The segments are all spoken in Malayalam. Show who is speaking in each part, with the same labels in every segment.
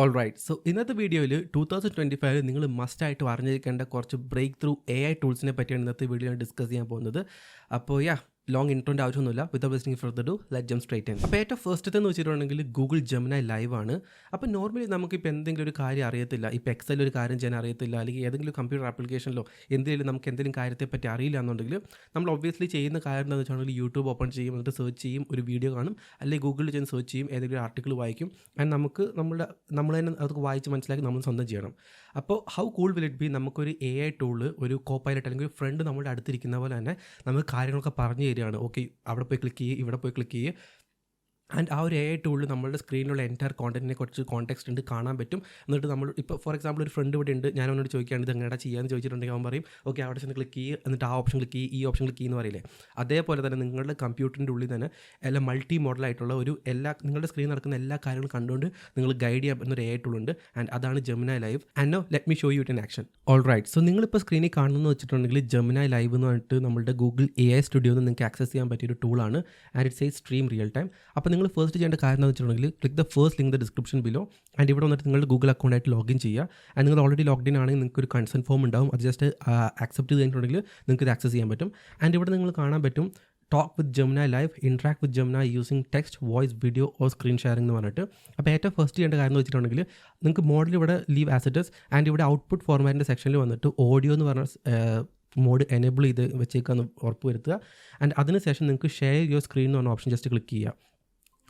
Speaker 1: ഓൾ റൈറ്റ് സോ ഇന്നത്തെ വീഡിയോയിൽ ടൂ തൗസൻഡ് ട്വന്റി ഫൈവിൽ നിങ്ങൾ മസ്റ്റായിട്ട് അറിഞ്ഞിരിക്കേണ്ട കുറച്ച് ബ്രേക്ക് ത്രൂ എ ഐ ടൂൾസിനെ പറ്റിയാണ് ഇന്നത്തെ വീഡിയോ ഡിസ്കസ് ചെയ്യാൻ പോകുന്നത്. അപ്പോൾ യാ ലോങ് ഇൻട്രോന്റെ ആവശ്യമൊന്നുമില്ല. With wasting for the do let jump straight അപ്പോൾ ഏറ്റവും ഫസ്റ്റ് എന്ന് വെച്ചിട്ടുണ്ടെങ്കിൽ ഗൂഗിൾ ജംനായി ലൈവ് ആണ്. അപ്പോൾ നോർമലി നമുക്കിപ്പോൾ എന്തെങ്കിലും ഒരു കാര്യം അറിയത്തില്ല. ഇപ്പോൾ എക്സലിൽ ഒരു കാര്യം ചെയ്യാൻ അറിയത്തില്ല. അല്ലെങ്കിൽ ഏതെങ്കിലും കമ്പ്യൂട്ടർ ആപ്ലിക്കേഷനിലോ എന്തെങ്കിലും നമുക്ക് എന്തെങ്കിലും കാര്യത്തെ പറ്റി അറിയില്ല എന്നുണ്ടെങ്കിൽ നമ്മൾ ഒബ്വിയസ്ലി ചെയ്യുന്ന കാര്യം എന്താണെന്ന് വെച്ചിട്ടുണ്ടെങ്കിൽ യൂട്യൂബ് ഓപ്പൺ ചെയ്യും എന്നിട്ട് സെർച്ച് ചെയ്യും ഒരു വീഡിയോ കാണും. അല്ലെങ്കിൽ ഗൂഗിളിൽ ചെന്ന് സെർച്ച് ചെയ്യും ഏതെങ്കിലും ആർട്ടിക്കിൾ വായിക്കും. ആൻഡ് നമുക്ക് നമ്മുടെ നമ്മൾ തന്നെ അതൊക്കെ വായിച്ച് മനസ്സിലാക്കി നമ്മൾ സ്വന്തം ചെയ്യണം. അപ്പോൾ how cool will it be നമുക്കൊരു എ ഐ ടൂൾ ഒരു കോ പൈലറ്റ് അല്ലെങ്കിൽ ഒരു ഫ്രണ്ട് നമ്മുടെ അടുത്തിരിക്കുന്ന പോലെ തന്നെ നമുക്ക് കാര്യങ്ങളൊക്കെ പറഞ്ഞു തരികയാണ്. ഓക്കെ അവിടെ പോയി ക്ലിക്ക് ചെയ്യുക ഇവിടെ പോയി ക്ലിക്ക് ചെയ്യുക ആൻഡ് ആ ഒരു എ ടൂളിൽ നമ്മളുടെ സ്ക്രീനിലുള്ള എന്റയർ കോണ്ടന്റിനെ കുറച്ച് കോൺടെക്സ്റ്റ് ഉണ്ട് കാണാൻ പറ്റും. എന്നിട്ട് നമ്മൾ ഇപ്പോൾ ഫോർ എക്സാമ്പിൾ ഒരു ഫ്രണ്ട് ഇവിടെ ഉണ്ട് ഞാൻ അവനോട് ചോദിക്കുകയാണ് ഇത് എങ്ങനെയാണ് ചെയ്യാന്ന്? ചോദിച്ചിട്ടുണ്ടെങ്കിൽ അവൻ പറയും ഓക്കെ അവിടെ ചെന്ന് ക്ലിക്ക് ചെയ്യുക എന്നിട്ട് ആ ഓപ്ഷൻ ക്ലിക്ക് ചെയ്യുക ഈ ഓപ്ഷൻ ക്ലിക്ക് എന്ന് പറയില്ലേ? അതേപോലെ തന്നെ നിങ്ങളുടെ കമ്പ്യൂട്ടറിന്റെ ഉള്ളിൽ തന്നെ എല്ലാം മൾട്ടി മോഡലായിട്ടുള്ള ഒരു എല്ലാ നിങ്ങളുടെ സ്ക്രീൻ നടക്കുന്ന എല്ലാ കാര്യങ്ങളും കണ്ടുകൊണ്ട് നിങ്ങൾ ഗൈഡ് ചെയ്യാൻ ഒരു എ ടൂൾ ഉണ്ട്. ആൻഡ് അതാണ് Gemini live and now let me show you it in action all right so നിങ്ങളിപ്പോൾ സ്ക്രീനിൽ കാണുന്നത് വെച്ചിട്ടുണ്ടെങ്കിൽ ജമുനായി ലൈവ് എന്ന് പറഞ്ഞിട്ട് നമ്മുടെ ഗൂഗിൾ എ ഐ സ്റ്റുഡിയോ നിങ്ങൾക്ക് ആക്സസ് ചെയ്യാൻ പറ്റിയ ഒരു ടൂളാണ് and it's a stream real time അപ്പോൾ നിങ്ങൾ ഫസ്റ്റ് ചെയ്യേണ്ട കാര്യം എന്ന് വെച്ചിട്ടുണ്ടെങ്കിൽ click the first link the description below and ഇവിടെ വന്നിട്ട് നിങ്ങളുടെ ഗൂഗിൾ അക്കൗണ്ടായിട്ട് ലോഗിൻ ചെയ്യുക. ആൻഡ് നിങ്ങൾ ഓൾറെഡി ലോഗിൻ ആണെങ്കിൽ നിങ്ങൾക്ക് ഒരു കൺസേൺ ഫോം ഉണ്ടാവും. അത് ജസ്റ്റ് ആക്സെപ്റ്റ് ചെയ്ത് കഴിഞ്ഞിട്ടുണ്ടെങ്കിൽ നിങ്ങൾക്ക് ഇത് ആക്സസ് ചെയ്യാൻ പറ്റും. ആൻഡ് ഇവിടെ നിങ്ങൾ കാണാൻ പറ്റും talk with Gemini live interact with Gemini using text voice video or screen sharing എന്ന് പറഞ്ഞിട്ട്. അപ്പോൾ ഏറ്റവും ഫസ്റ്റ് ചെയ്യേണ്ട കാര്യം എന്ന് വെച്ചിട്ടുണ്ടെങ്കിൽ നിങ്ങൾക്ക് മോഡൽ ഇവിടെ leave as it is and ഇവിടെ ഔട്ട്പുട്ട് ഫോർമാറ്റിന്റെ സെക്ഷനിൽ വന്നിട്ട് ഓഡിയോ എന്ന് പറഞ്ഞ മോഡ് എനേബിൾ ചെയ്ത് വെച്ചേക്കാന്ന് ഉറപ്പ് വരുത്തുക. ആൻഡ് അതിനുശേഷം നിങ്ങൾക്ക് ഷെയർ യുവർ സ്ക്രീൻ എന്ന് പറഞ്ഞ ഓപ്ഷൻ ജസ്റ്റ് ക്ലിക്ക് ചെയ്യുക.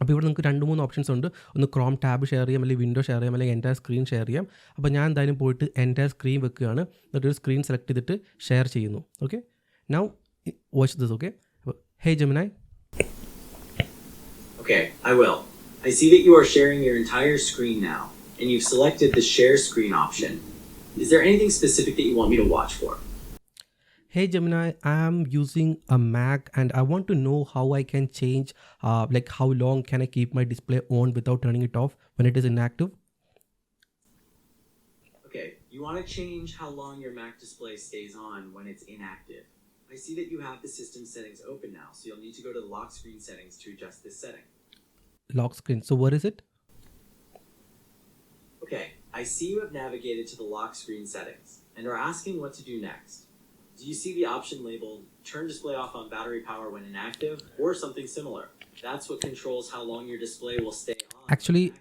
Speaker 1: അപ്പോൾ ഇവിടെ നിങ്ങൾക്ക് രണ്ട് മൂന്ന് ഓപ്ഷൻസ് ഉണ്ട്. ഒന്ന് ക്രോം ടാബ് ഷെയർ ചെയ്യാം അല്ലെങ്കിൽ വിൻഡോ ഷെയർ ചെയ്യാം അല്ലെങ്കിൽ എന്റെ സ്ക്രീൻ ഷെയർ ചെയ്യാം. അപ്പോൾ ഞാൻ എന്തായാലും പോയിട്ട് എന്റെ സ്ക്രീൻ വെക്കുകയാണ്. എന്നിട്ടൊരു സ്ക്രീൻ സെലക്ട് ചെയ്തിട്ട് ഷെയർ ചെയ്യുന്നു. Okay now watch this okay hey Gemini
Speaker 2: I. I see that you are sharing your entire screen now, and you've selected the share screen option. Is there anything specific that you want me to watch for?
Speaker 1: Hey Gemini, I'm using a Mac and I want to know how I can change, uh, like how long can I keep my display on without turning it off when it is inactive?
Speaker 2: Okay, you want to change how long your Mac display stays on when it's inactive. I see that you have the system settings open now, so you'll need to go to the lock screen settings to adjust this setting.
Speaker 1: Lock screen. So what is it?
Speaker 2: Okay, I see you have navigated to the lock screen settings and are asking what to do next. Do you see the option labeled turn display off on battery power when inactive or something similar? That's what controls how long your display will stay on.
Speaker 1: Actually-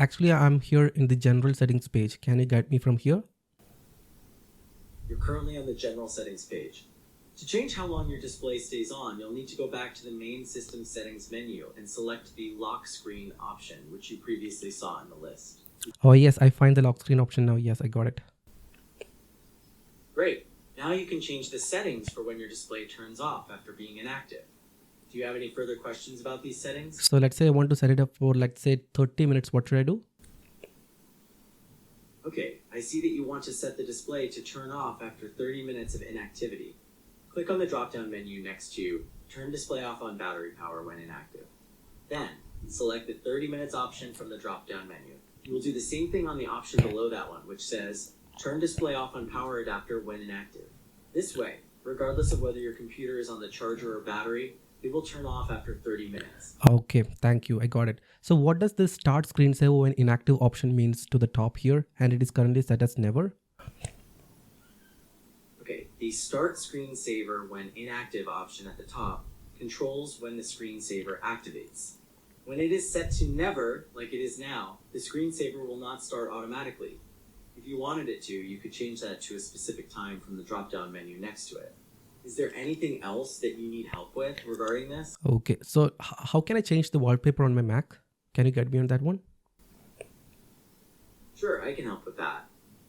Speaker 1: Actually, I'm here in the general settings page. Can you guide me from here?
Speaker 2: You're currently on the general settings page. To change how long your display stays on, you'll need to go back to the main system settings menu and select the lock screen option, which you previously saw in the list.
Speaker 1: Oh, yes, I find the lock screen option now. Yes, I got it.
Speaker 2: Great. Now you can change the settings for when your display turns off after being inactive. Do you have any further questions about these settings?
Speaker 1: So let's say I want to set it up for, let's say, 30 minutes. What should I do?
Speaker 2: Okay, I see that you want to set the display to turn off after 30 minutes of inactivity. Click on the drop down menu next to Turn Display Off on Battery Power when inactive. Then, select the 30 minutes option from the drop down menu. You will do the same thing on the option below that one, which says Turn Display Off on Power Adapter when inactive. This way, regardless of whether your computer is on the charger or battery, it will turn off after 30 minutes.
Speaker 1: Okay, thank you. I got it. So what does this start screensaver when inactive option means to the top here? And it is currently set as never.
Speaker 2: Okay, the start screensaver when inactive option at the top controls when the screensaver activates. When it is set to never, like it is now, the screensaver will not start automatically. If you wanted it to, you could change that to a specific time from the drop down menu next to it. Is there anything else that you need help with regarding this?
Speaker 1: Okay, so h- how can I change the wallpaper on my Mac? Can you guide me on that one?
Speaker 2: Sure, I can help with that.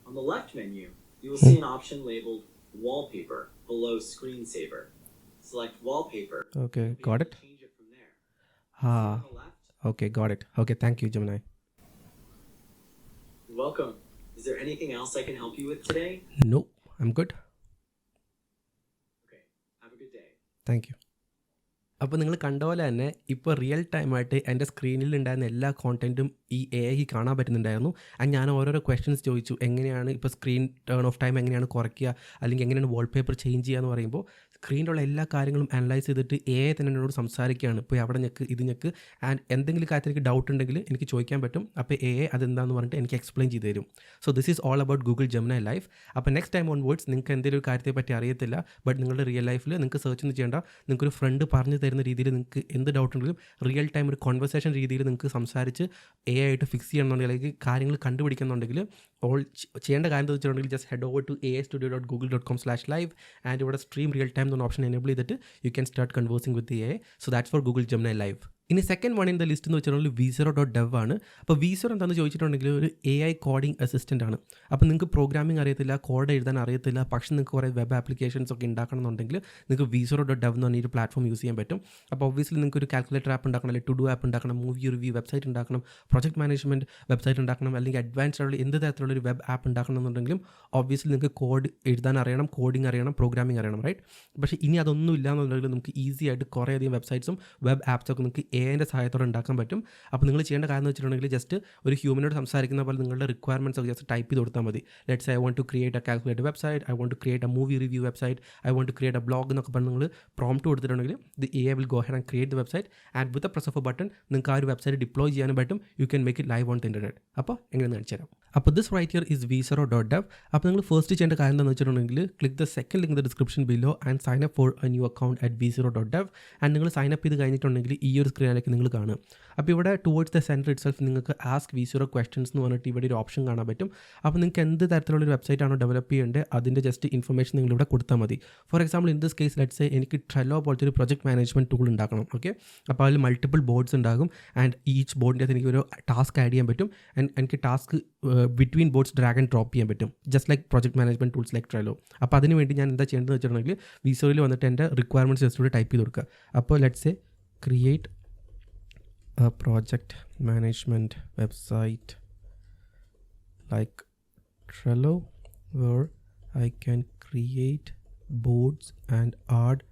Speaker 2: On the left menu, you will see an option labeled Wallpaper below Screensaver. Select Wallpaper.
Speaker 1: Okay, got it.
Speaker 2: Change it from there.
Speaker 1: Ah,
Speaker 2: On the left,
Speaker 1: okay, got it. Okay, thank you, Gemini.
Speaker 2: You're welcome. Is there anything else I can help you with today?
Speaker 1: No, I'm good.
Speaker 2: Okay. Have a good day.
Speaker 1: Thank you. അപ്പോൾ നിങ്ങൾ കണ്ട പോലെ തന്നെ ഇപ്പോൾ റിയൽ ടൈമായിട്ട് എന്റെ സ്ക്രീനിൽ ഉണ്ടായിരുന്ന എല്ലാ കോണ്ടന്റും ഈ എ ഐ കാണാൻ പറ്റുന്നുണ്ടായിരുന്നു ആൻഡ് ഞാൻ ഓരോരോ ക്വസ്റ്റ്യൻസ് ചോദിച്ചു എങ്ങനെയാണ് ഇപ്പോൾ സ്ക്രീൻ ടേൺ ഓഫ് ടൈം എങ്ങനെയാണ് കുറയ്ക്കുക അല്ലെങ്കിൽ എങ്ങനെയാണ് വാൾപേപ്പർ ചേഞ്ച് ചെയ്യുക എന്ന് പറയുമ്പോൾ സ്ക്രീനിലുള്ള എല്ലാ കാര്യങ്ങളും അനലൈസ് ചെയ്തിട്ട് എ തന്നെ എന്നോട് സംസാരിക്കുകയാണ്. ഇപ്പോൾ അവിടെ ഞെക്ക് ഇത് ഞെക്ക് ആൻഡ് എന്തെങ്കിലും കാര്യത്തിൽ എനിക്ക് ഡൗട്ട് ഉണ്ടെങ്കിൽ എനിക്ക് ചോദിക്കാൻ പറ്റും. അപ്പോൾ എ അതെന്താണെന്ന് പറഞ്ഞിട്ട് എനിക്ക് എക്സ്പ്ലെയിൻ ചെയ്ത് തരും. So this is all about Google Gemini live അപ്പോൾ നെക്സ്റ്റ് ടൈം ഓൺ വേർഡ്സ് നിങ്ങൾക്ക് എന്തെങ്കിലും ഒരു കാര്യത്തെ പറ്റി അറിയത്തില്ല. ബട്ട് നിങ്ങളുടെ റിയൽ ലൈഫിൽ നിങ്ങൾക്ക് സെർച്ച് ഒന്നും ചെയ്യേണ്ട. നിങ്ങൾക്ക് ഒരു ഫ്രണ്ട് പറഞ്ഞു തരുന്ന രീതിയിൽ നിങ്ങൾക്ക് എന്ത് ഡൗട്ട് ഉണ്ടെങ്കിലും റിയൽ ടൈം ഒരു കോൺവെർസേഷൻ രീതിയിൽ നിങ്ങൾക്ക് സംസാരിച്ച് എ ആയിട്ട് ഫിക്സ് ചെയ്യണമെന്നുണ്ടെങ്കിൽ അല്ലെങ്കിൽ കാര്യങ്ങൾ കണ്ടുപിടിക്കുന്നുണ്ടെങ്കിൽ ഓൾ ചെയ്യേണ്ട കാര്യം എന്താ വെച്ചിട്ടുണ്ടെങ്കിൽ just head over to a studio dot Google dot com slash live and ഇവിടെ സ്ട്രീം റിയൽ ടൈം എന്ന ഓപ്ഷൻ എനേബിൾ ചെയ്തിട്ട് you can start conversing with a so that's for Google Gemini live ഇനി second one in the list എന്ന് വെച്ചിട്ടുണ്ടെങ്കിൽ വിസറോ ഡോട്ട് ഡെവ് ആണ്. അപ്പോൾ വിസറോ എന്താണെന്ന് ചോദിച്ചിട്ടുണ്ടെങ്കിൽ ഒരു എ ഐ കോഡിംഗ് അസിസ്റ്റന്റ് ആണ്. അപ്പോൾ നിങ്ങൾക്ക് പ്രോഗ്രാമിംഗ് അറിയത്തില്ല കോഡ് എഴുതാൻ അറിയത്തില്ല പക്ഷേ നിങ്ങൾക്ക് കുറേ വെബ് ആപ്ലിക്കേഷൻസ് ഒക്കെ ഉണ്ടാക്കണമെന്നുണ്ടെങ്കിൽ നിങ്ങൾക്ക് വിസറോ ഡോട്ട് ഡെവ് എന്ന് പറഞ്ഞ ഒരു പ്ലാറ്റ്ഫോം യൂസ് ചെയ്യാൻ പറ്റും. അപ്പോൾ ഒബ്വിയസ്ലി നിങ്ങൾക്ക് ഒരു കാൽക്കുലേറ്റർ ആപ്പ് ഉണ്ടാക്കണം അല്ലെങ്കിൽ ടു ഡു ആപ്പ് ഉണ്ടാക്കണം മൂവി റിവ്യൂ വെബ്സൈറ്റ് ഉണ്ടാക്കണം പ്രൊജക്ട് മാനേജ്മെന്റ് വെബ്സൈറ്റ് ഉണ്ടാക്കണം അല്ലെങ്കിൽ അഡ്വാൻസ്ഡ് ആയിട്ടുള്ള എന്ത് തരത്തിലുള്ള ഒരു വെബ് ആപ്പ് ഉണ്ടാക്കണം എന്നുണ്ടെങ്കിലും ഒബ്വിയസ്ലി നിങ്ങൾക്ക് കോഡ് എഴുതാൻ അറിയണം കോഡിംഗ് അറിയണം പ്രോഗ്രാമിംഗ് അറിയണം റൈറ്റ് പക്ഷേ ഇനി അതൊന്നും ഇല്ല എന്നുണ്ടെങ്കിൽ നമുക്ക് ഈസി ആയിട്ട് കുറേയധികം വെബ്സൈറ്റ്സും വെബ് ആപ്സൊക്കെ നിങ്ങൾക്ക് എന്റെ സഹായത്തോടെ ഉണ്ടാക്കാൻ പറ്റും. അപ്പോൾ നിങ്ങൾ ചെയ്യേണ്ട കാര്യം എന്ന് വെച്ചിട്ടുണ്ടെങ്കിൽ ജസ്റ്റ് ഒരു ഹ്യൂമനോട് സംസാരിക്കുന്ന പോലെ നിങ്ങളുടെ റിക്വയർമെന്റ്സ് ഒക്കെ ജസ്റ്റ് ടൈപ്പ് ചെയ്ത് കൊടുത്താൽ മതി. Let's I want to create a calculate website I want to create a movie review website I want to create a blog എന്നൊക്കെ പറഞ്ഞ് നിങ്ങൾ പ്രോംപ്റ്റ് കൊടുത്തിട്ടുണ്ടെങ്കിൽ the a will go head and create the website and with a press of a button നിങ്ങൾക്ക് ആ ഒരു വെബ്സൈറ്റ് ഡിപ്ലോയ് ചെയ്യാനും പറ്റും. You can make it live on the internet അപ്പോൾ എങ്ങനെ കാണിച്ചു തരാം. അപ്പോൾ this right here is V zero dot dev അപ്പോൾ നിങ്ങൾ ഫസ്റ്റ് ചെയ്യേണ്ട കാര്യം എന്താണെന്ന് വെച്ചിട്ടുണ്ടെങ്കിൽ click the second link the description below and sign up for a new account at V zero dot dev and നിങ്ങൾ സൈൻ അപ്പ് ചെയ്ത് കഴിഞ്ഞിട്ടുണ്ടെങ്കിൽ ഈ ഒരു സ്ക്രീനിലേക്ക് നിങ്ങൾ കാണുക. അപ്പോൾ ഇവിടെ towards the centre itself നിങ്ങൾക്ക് ആസ്ക് വി സീറോ ക്വസ്റ്റൻസ് എന്ന് പറഞ്ഞിട്ട് ഇവിടെ ഒരു ഓപ്ഷൻ കാണാൻ പറ്റും. അപ്പോൾ നിങ്ങൾക്ക് എന്ത് തരത്തിലുള്ള ഒരു വെബ്സൈറ്റ് ആണോ ഡെവലപ്പ് ചെയ്യേണ്ടത് അതിന്റെ ജസ്റ്റ് ഇൻഫർമേഷൻ നിങ്ങൾ ഇവിടെ കൊടുത്താൽ മതി. For example in this case let's എനിക്ക് ട്രെല്ലോ പോലത്തെ ഒരു പ്രൊജക്ട് മാനേജ്മെന്റ് ടൂൾ ഉണ്ടാക്കണം. ഓക്കെ അപ്പോൾ അതിൽ മൾട്ടിപ്പിൾ ബോർഡ്സ് ഉണ്ടാകും. ആൻഡ് ഈച്ച് ബോർഡിന്റെ അകത്ത് എനിക്ക് ഒരു ടാസ്ക് ആഡ് ചെയ്യാൻ പറ്റും. ആൻഡ് എനിക്ക് task between boards drag and drop ചെയ്യാൻ പറ്റും. Just like project management tools like Trello അപ്പോൾ അതിന് വേണ്ടി ഞാൻ എന്താ ചെയ്യേണ്ടതെന്ന് വെച്ചിട്ടുണ്ടെങ്കിൽ വിസോയിൽ വന്നിട്ട് എന്റെ റിക്വയർമെന്റ്സ് ജസ്റ്റ് ടൈപ്പ് ചെയ്ത് കൊടുക്കുക. അപ്പോൾ let's a create a project management website like Trello where I can create boards and add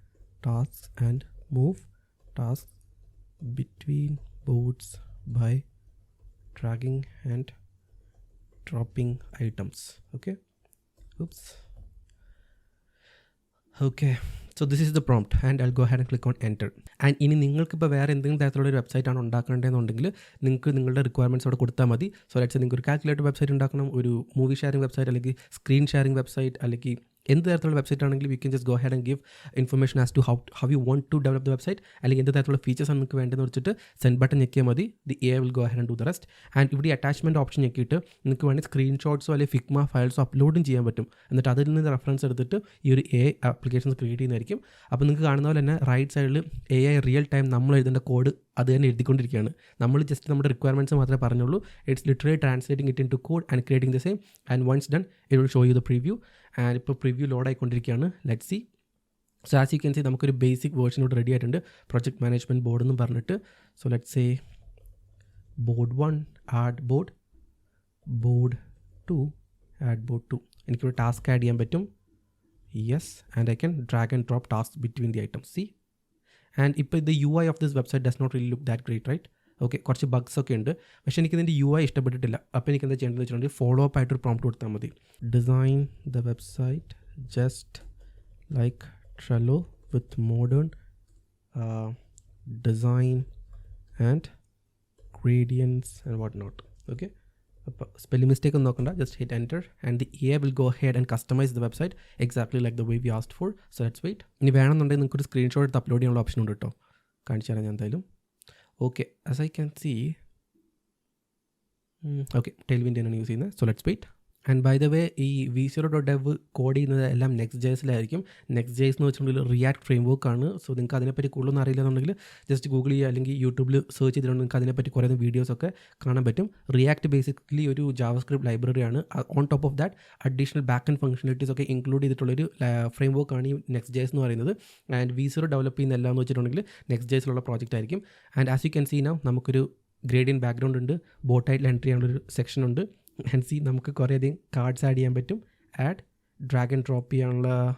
Speaker 1: tasks and move tasks between boards by dragging and dropping items. Okay? Oops. Okay. So this is the prompt and I go ahead and click on enter and ഇനി നിങ്ങൾക്കിപ്പോൾ വേറെ എന്തെങ്കിലും തരത്തിലുള്ള ഒരു വെബ്സൈറ്റ് ആണ് ഉണ്ടാക്കേണ്ടതെന്നുണ്ടെങ്കിൽ നിങ്ങൾക്ക് നിങ്ങളുടെ റിക്വയർമെന്റ്സ് അവിടെ കൊടുത്താൽ മതി. സോ ലെറ്റ്സ് നിങ്ങൾക്ക് ഒരു കാൽക്കുലേറ്റർ വെബ്സൈറ്റ് ഉണ്ടാക്കണം ഒരു മൂവി ഷെയറിംഗ് വെബ്സൈറ്റ് അല്ലെങ്കിൽ സ്ക്രീൻ ഷെയറിംഗ് വെബ്സൈറ്റ് അല്ലെങ്കിൽ എന്ത് തരത്തിലുള്ള വെബ്സൈറ്റ് ആണെങ്കിലും you can just go ahead and give information as to how how you want to develop the website അല്ലെങ്കിൽ എന്ത് തരത്തിലുള്ള ഫീച്ചേഴ്സ് ആണ് നിങ്ങൾക്ക് വേണ്ടതെന്ന് വെച്ചിട്ട് സെൻഡ് ബട്ടൺ ഞെക്കിയാൽ മതി. The AI will go ahead and do the rest and ഇവിടെ അറ്റാച്ച്മെന്റ് ഓപ്ഷൻ ഞെക്കിയിട്ട് നിങ്ങൾക്ക് വേണമെങ്കിൽ സ്ക്രീൻഷോട്ട്സോ അല്ലെങ്കിൽ ഫിഗ്മ ഫയൽസോ അപ്ലോഡും ചെയ്യാൻ പറ്റും. എന്നിട്ട് അതിൽ നിന്ന് റെഫറൻസ് എടുത്തിട്ട് ഈ ഒരു എ ആപ്ലിക്കേഷൻസ് ക്രിയേറ്റ് ചെയ്യുന്നതായിരിക്കും. അപ്പോൾ നിങ്ങൾക്ക് കാണുന്ന പോലെ തന്നെ റൈറ്റ് സൈഡിൽ എ ഐ റിയൽ ടൈം നമ്മൾ എഴുതേണ്ട കോഡ് അത് തന്നെ എഴുതിക്കൊണ്ടിരിക്കുകയാണ്. നമ്മൾ ജസ്റ്റ് നമ്മുടെ റിക്വയർമെന്റ്സ് മാത്രമേ പറഞ്ഞുള്ളൂ. It's literally translating it into code and creating the same and once done it will show you the preview and ഇപ്പോൾ പ്രിവ്യൂ ലോഡ് ആയിക്കൊണ്ടിരിക്കുകയാണ്. Let see so as you can see നമുക്കൊരു ബേസിക് വേർഷൻ ഇവിടെ റെഡി ആയിട്ടുണ്ട്. പ്രൊജക്ട് മാനേജ്മെന്റ് ബോർഡ് എന്ന് പറഞ്ഞിട്ട്. So let say board one add board board two add board two എനിക്കൊരു ടാസ്ക് ആഡ് ചെയ്യാൻ പറ്റും. Yes and I can drag and drop task between the items see and ഇപ്പോൾ ഇത് U I of this website does not really look that great right okay കുറച്ച് ബഗ്സ് ഒക്കെ ഉണ്ട്. പക്ഷേ എനിക്ക് ഇതിന്റെ യു ഐ ഇഷ്ടപ്പെട്ടിട്ടില്ല. അപ്പോൾ എനിക്ക് എന്താ ചെയ്യേണ്ടത് വെച്ചിട്ടുണ്ടെങ്കിൽ ഫോളോ അപ്പ് ആയിട്ടൊരു പ്രോംപ്റ്റ് കൊടുത്താൽ മതി. Design the website just like Trello with modern design and gradients and what not okay അപ്പോൾ സ്പെല്ലിംഗ് മിസ്റ്റേക്ക് ഒന്നും നോക്കണ്ട. Just hit enter and the AI will go ahead and customise the website exactly like the way we asked for so let's wait ഇനി വേണമെന്നുണ്ടെങ്കിൽ നിങ്ങൾക്ക് ഒരു സ്ക്രീൻഷോട്ട് എടുത്ത് അപ്ലോഡ് ചെയ്യാനുള്ള ഓപ്ഷൻ ഉണ്ട് കേട്ടോ കാണിച്ചു തരാം ഞാൻ എന്തായാലും. okay as I can see mm, okay tailwind didn't use in so let's wait. And by the way ഈ V zero dot dev code ചെയ്യുന്നത് എല്ലാം നെക്സ്റ്റ് ജേസിലായിരിക്കും നെക്സ്റ്റ് ജേസ് എന്ന് വെച്ചിട്ടുണ്ടെങ്കിൽ റിയാക്ട് ഫ്രെയിം വർക്ക് ആണ്. സോ നിങ്ങൾക്ക് അതിനെപ്പറ്റി കൂടുതലൊന്നും അറിയില്ല എന്നുണ്ടെങ്കിൽ ജസ്റ്റ് ഗൂഗിൾ ചെയ്യുക അല്ലെങ്കിൽ യൂട്യൂബിൽ സെർച്ച് ചെയ്തിട്ടുണ്ടെങ്കിൽ നിങ്ങൾക്ക് അതിനെപ്പറ്റി കുറേ വീഡിയോസ് ഒക്കെ കാണാൻ പറ്റും. റിയാക്ട് ബേസിക്കലി ഒരു JavaScript ലൈബ്രറിയാണ് on top of that additional backend functionalities ഒക്കെ ഇൻക്ലൂഡ് ചെയ്തിട്ടുള്ളൊരു ഫ്രെയിം വർക്ക് ആണ് ഈ നെക്സ്റ്റ് ജേസ് എന്ന് പറയുന്നത്. ആൻഡ് വി സീറോ ഡെവലപ്പ് ചെയ്യുന്ന എല്ലാം എന്ന് വെച്ചിട്ടുണ്ടെങ്കിൽ നെക്സ്റ്റ് ജേസിലുള്ള പ്രോജക്റ്റ് ആയിരിക്കും. And as you can see നാം നമുക്കൊരു ഗ്രേഡിയൻ ബാക്ക്ഗ്രൗണ്ട് ഉണ്ട്. ബോട്ടായിട്ടുള്ള എൻട്രി ചെയ്യാനുള്ളൊരു സെക്ഷൻ ഉണ്ട്. ആൻഡ് സി നമുക്ക് കുറേയധികം കാർഡ്സ് ആഡ് ചെയ്യാൻ പറ്റും. ആഡ് ഡ്രാഗ് ആൻഡ് ഡ്രോപ്പ് ചെയ്യാനുള്ള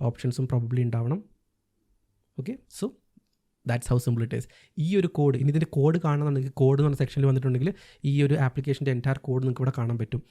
Speaker 1: ഓപ്ഷൻസും പ്രോബ്ലി ഉണ്ടാവണം. Okay so that's how simple it is ഈ ഒരു കോഡ് ഇനി ഇതിന്റെ കോഡ് കാണണമെന്നുണ്ടെങ്കിൽ കോഡ് എന്ന് പറഞ്ഞ സെക്ഷനിൽ വന്നിട്ടുണ്ടെങ്കിൽ ഈ ഒരു ആപ്ലിക്കേഷന്റെ എന്റയർ കോഡ് നിങ്ങൾക്ക് ഇവിടെ കാണാൻ പറ്റും.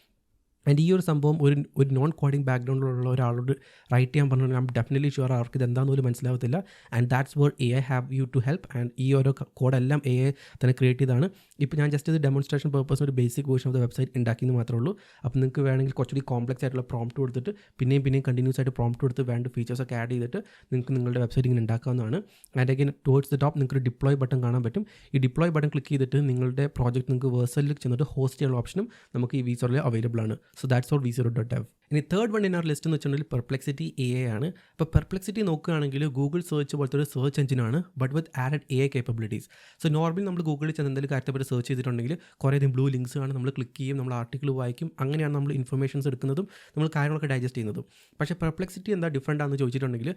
Speaker 1: ആൻഡ് ഈ ഒരു സംഭവം ഒരു ഒരു നോൺ കോഡിംഗ് ബാക്ക്ഗ്രൗണ്ടിലുള്ള ഒരാളോട് റൈറ്റ് ചെയ്യാൻ പറഞ്ഞാൽ ഞാൻ ഡെഫിനറ്റ്ലി ഷുവർ അവർക്ക് ഇത് എന്താണെന്ന് പോലും മനസ്സിലാവത്തില്ല. And that's where A I have you to help and ഈ ഓരോ കോഡെല്ലാം എ ഐ തന്നെ ക്രിയേറ്റ് ചെയ്താണ്. ഇപ്പോൾ ഞാൻ ജസ്റ്റ് ഇത് ഡെമോൺസ്ട്രേഷൻ പർപ്പസിന് ഒരു basic version of the website ഉണ്ടാക്കിയെന്ന് മാത്രമേ ഉള്ളൂ. അപ്പോൾ നിങ്ങൾക്ക് വേണമെങ്കിൽ കുറച്ചുകൂടി കോംപ്ലക്സ് ആയിട്ടുള്ള പ്രോംപ്റ്റ് കൊടുത്തിട്ട് പിന്നെയും പിന്നെയും കണ്ടിന്യൂസ് ആയിട്ട് പ്രോംപ്റ്റ് കൊടുത്ത് വേണ്ട ഫീച്ചേഴ്സ് ഒക്കെ ആഡ് ചെയ്തിട്ട് നിങ്ങൾക്ക് നിങ്ങളുടെ വെബ്സൈറ്റ് ഇങ്ങനെ ഉണ്ടാക്കാവുന്നതാണ്. And again towards the top നിങ്ങൾക്ക് ഡിപ്ലോയ് ബട്ടൺ കാണാൻ പറ്റും. ഈ ഡിപ്ലോയ് ബട്ടൺ ക്ലിക്ക് ചെയ്തിട്ട് നിങ്ങളുടെ പ്രോജക്റ്റ് നിങ്ങൾക്ക് വേഴ്സലിൽ ചെന്നിട്ട് ഹോസ്റ്റ് ചെയ്യാനുള്ള ഓപ്ഷനും നമുക്ക് ഈ വീസറിൽ അവൈലബിൾ ആണ്. So that's all V zero dot dev ഇനി third one in our list എന്ന് വെച്ചിട്ടുണ്ടെങ്കിൽ പെർപ്ലെക്സിറ്റി എ എ ആണ്. ഇപ്പോൾ പെർപ്ലെക്സിറ്റി നോക്കുകയാണെങ്കിൽ ഗൂഗിൾ സെർച്ച് പോലത്തെ ഒരു സെർച്ച് എഞ്ചിനാണ് but with added A I capabilities so normally നമ്മൾ ഗൂഗിളിൽ ചെന്ന് എന്തെങ്കിലും കാര്യത്തെപ്പറ്റി സെർച്ച് ചെയ്തിട്ടുണ്ടെങ്കിൽ കുറേ അധികം ബ്ലൂ ലിങ്ക്സ് ആണ് നമ്മൾ ക്ലിക്ക് ചെയ്യും നമ്മൾ ആർട്ടിക്കിൾ വായിക്കും അങ്ങനെയാണ് നമ്മൾ ഇൻഫർമേഷൻസ് എടുക്കുന്നതും നമ്മൾ കാര്യങ്ങളൊക്കെ ഡൈജസ്റ്റ് ചെയ്യുന്നതും. പക്ഷേ പെർപ്ലെക്സിറ്റി എന്താ ഡിഫറെന്റ് ആണെന്ന് ചോദിച്ചിട്ടുണ്ടെങ്കിൽ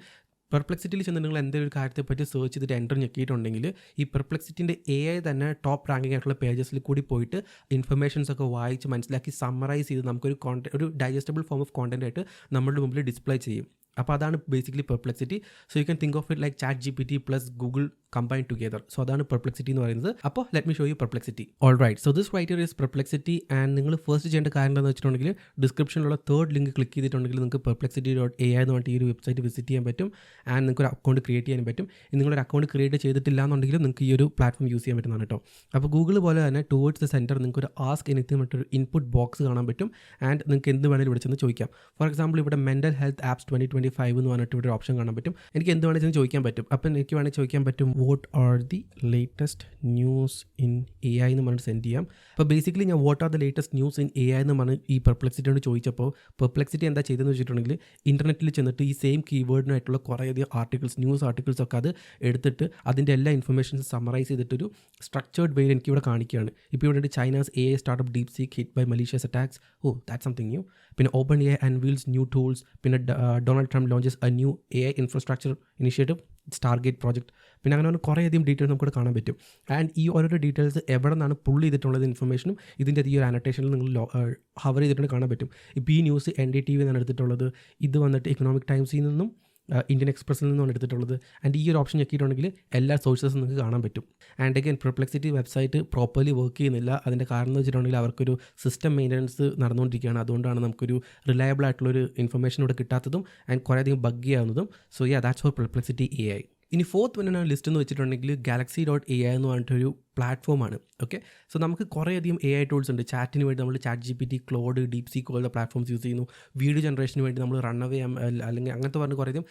Speaker 1: പെർപ്ലെക്സിറ്റിയിൽ ചെന്ന് നിങ്ങൾ എന്തെങ്കിലും ഒരു കാര്യത്തെപ്പറ്റി സെർച്ച് ചെയ്തിട്ട് എന്റർ ഞെക്കിയിട്ടുണ്ടെങ്കിൽ ഈ പെർപ്ലക്സിറ്റിന്റെ എ ഐ തന്നെ ടോപ്പ് റാങ്കിങ് ആയിട്ടുള്ള പേജസിൽ കൂടി പോയിട്ട് ഇൻഫർമേഷൻസ് ഒക്കെ വായിച്ച് മനസ്സിലാക്കി സമ്മറൈസ് ചെയ്ത് നമുക്കൊരു കോണ്ടന്റ് ഒരു ഡൈജസ്റ്റബിൾ ഫോം ഓഫ് കോണ്ടന്റ് ആയിട്ട് നമ്മളുടെ മുമ്പിൽ ഡിസ്പ്ലേ ചെയ്യും. അപ്പോൾ അതാണ് basically Perplexity so you can think of it like chat G P T plus Google combine together so അതാണ് പെർപ്ലെക്സിറ്റി എന്ന് പറയുന്നത്. അപ്പോൾ let me show you Perplexity all right so this right here is Perplexity and നിങ്ങൾ ഫസ്റ്റ് ചെയ്യേണ്ട കാര്യം എന്താണെന്ന് വെച്ചിട്ടുണ്ടെങ്കിൽ ഡിസ്ക്രിപ്ഷനിലുള്ള തേർഡ് ലിങ്ക് ക്ലിക്ക് ചെയ്തിട്ടുണ്ടെങ്കിൽ നിങ്ങൾക്ക് പെർപ്ലെക്സിറ്റി ഡോട്ട് എ എന്ന് പറഞ്ഞിട്ട് ഈ ഒരു വെബ്സൈറ്റ് വിസിറ്റ് ചെയ്യാൻ പറ്റും. ആൻഡ് നിങ്ങൾക്ക് ഒരു അക്കൗണ്ട് ക്രിയേറ്റ് ചെയ്യാൻ പറ്റും. നിങ്ങളൊരു അക്കൗണ്ട് ക്രിയേറ്റ് ചെയ്തിട്ടില്ല എന്നുണ്ടെങ്കിൽ നിങ്ങൾക്ക് ഈ ഒരു പ്ലാറ്റ്ഫോം യൂസ് ചെയ്യാൻ പറ്റുന്നതാണ് കേട്ടോ. അപ്പോൾ ഗൂഗിൾ പോലെ തന്നെ ടുവേർഡ്സ് ദ സെന്റർ നിങ്ങൾക്ക് ഒരു ആസ്ക് എനിത്തിങ് മറ്റൊരു ഇൻപുട്ട് ബോക്സ് കാണാൻ പറ്റും. ആൻഡ് നിങ്ങൾക്ക് എന്ത് വേണമെങ്കിലും വിളിച്ചെന്ന് ചോദിക്കാം. ഫോർ എക്സാമ്പിൾ ഇവിടെ mental health apps twenty twenty five എന്ന് പറഞ്ഞിട്ട് ഇവിടെ ഓപ്ഷൻ കാണാൻ പറ്റും. എനിക്ക് എന്ത് വേണമെങ്കിലും ചോദിക്കാൻ പറ്റും. അപ്പം എനിക്ക് വേണമെങ്കിൽ ചോദിക്കാൻ പറ്റും what are the latest news in A I എന്ന് പറഞ്ഞിട്ട് സെൻഡ് ചെയ്യാം. അപ്പോൾ ബേസിക്കലി ഞാൻ what are the latest news in A I എന്ന് പറഞ്ഞ് ഈ പെർപ്ലക്സിറ്റിയോട് ചോദിച്ചപ്പോൾ പെർപ്ലക്സിറ്റി എന്താ ചെയ്തതെന്ന് വെച്ചിട്ടുണ്ടെങ്കിൽ ഇന്റർനെറ്റിൽ ചെന്നിട്ട് ഈ സെയിം കീവേഡിനായിട്ടുള്ള കുറേയധികം ആർട്ടിക്കിൾസ് ന്യൂസ് ആർട്ടിക്കിൾസ് ഒക്കെ അത് എടുത്തിട്ട് അതിന്റെ എല്ലാ ഇൻഫർമേഷൻസ് സമറൈസ് ചെയ്തിട്ടൊരു സ്ട്രക്ചേർഡ് വേയിൽ എനിക്ക് ഇവിടെ കാണിക്കുകയാണ്. ഇപ്പോൾ ഇവിടെ China's A I startup DeepSeek hit by malicious attacks oh that something new പിന്നെ OpenAI unveils new tools പിന്നെ Donald Trump launches a new AI infrastructure initiative Stargate project പിന്നെ അങ്ങനെ കുറേയധികം ഡീറ്റെയിൽസ് നമുക്ക് കാണാൻ പറ്റും. ആൻഡ് ഈ ഓരോരോ ഡീറ്റെയിൽസ് എവിടെ നിന്നാണ് പുള്ളി ചെയ്തിട്ടുള്ളത് ഇൻഫർമേഷനും ഇതിന്റെ ഈ ഒരു അനോട്ടേഷനിൽ നിങ്ങൾ ഹവർ ചെയ്തിട്ടുണ്ട് കാണാൻ പറ്റും. ഇപ്പോൾ ഈ news N D T V നിന്നാണ് എടുത്തിട്ടുള്ളത്. ഇത് വന്നിട്ട് ഇക്കണോമിക് ടൈംസിൽ നിന്നും ഇന്ത്യൻ എക്സ്പ്രസ്സിൽ നിന്നാണ് എടുത്തിട്ടുള്ളത്. ആൻഡ് ഈ ഒരു ഓപ്ഷൻ ഞെക്കിയിട്ടുണ്ടെങ്കിൽ എല്ലാ സോഴ്സസും നിങ്ങൾക്ക് കാണാൻ പറ്റും. And again Perplexity website properly work ചെയ്യുന്നില്ല. അതിന്റെ കാരണം എന്ന് വെച്ചിട്ടുണ്ടെങ്കിൽ അവർക്കൊരു സിസ്റ്റം മെയിന്റനൻസ് നടന്നുകൊണ്ടിരിക്കുകയാണ്. അതുകൊണ്ടാണ് നമുക്കൊരു റിലയബിൾ ആയിട്ടുള്ളൊരു ഇൻഫർമേഷൻ ഇവിടെ കിട്ടാത്തതും ആൻഡ് കുറേയധികം bug ആവുന്നതും so yeah that's for Perplexity A I ഇനി ഫോർത്ത് വന്നാണ് ലിസ്റ്റ് എന്ന് വെച്ചിട്ടുണ്ടെങ്കിൽ ഗാലക്സി ഡോട്ട് എ ഐ എന്ന് പറഞ്ഞിട്ടൊരു പ്ലാറ്റ്ഫോമാണ്. ഓക്കെ സോ നമുക്ക് കുറേയധികം എ ഐ ടൂൾസ് ഉണ്ട്. ചാറ്റിന് വേണ്ടി നമ്മൾ chat G P T Claude deep C കോളുടെ പ്ലാറ്റ്ഫോംസ് യൂസ് ചെയ്യുന്നു. വീഡിയോ ജനറേഷന് വേണ്ടി നമ്മൾ റണ്ണവേ അല്ലെങ്കിൽ അങ്ങനത്തെ പറഞ്ഞ് കുറേയധികം